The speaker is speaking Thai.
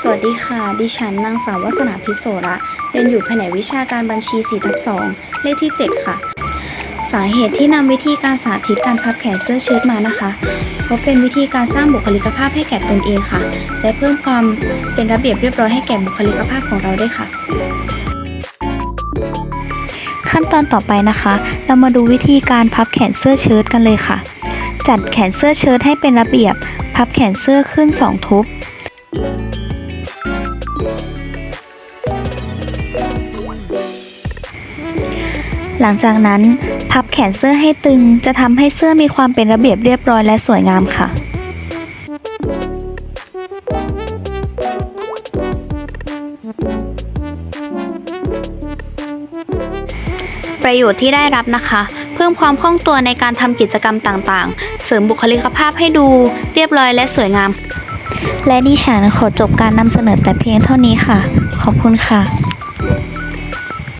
สวัสดีค่ะ ดิฉันนางสาววัสนาพิโสระเรียนอยู่แผนกวิชาการบัญชี4ทับ2เลขที่ 7 ค่ะ สาเหตุที่นำวิธีการสาธิตการพับแขนเสื้อเชิ้ตมานะคะเพราะเป็นวิธีการสร้างบุคลิกภาพให้แก่ตนเองค่ะ และเพิ่มความเป็นระเบียบเรียบร้อยให้แก่บุคลิกภาพของเราด้วยค่ะ ขั้นตอนต่อไปนะคะ เรามาดูวิธีการพับแขนเสื้อเชิ้ตกันเลยค่ะ จัดแขนเสื้อเชิ้ตให้เป็นระเบียบ พับแขนเสื้อขึ้น 2 ทุบ หลังจากนั้น พับแขนเสื้อให้ตึงจะทำให้เสื้อมีความเป็นระเบียบเรียบร้อยและสวยงามค่ะประโยชน์ที่ได้รับนะคะ เพิ่มความคล่องตัวในการทำกิจกรรมต่างๆ เสริมบุคลิกภาพให้ดู เรียบร้อยและสวยงาม และดิฉันขอจบการนำเสนอแต่เพียงเท่านี้ค่ะ ขอบคุณค่ะ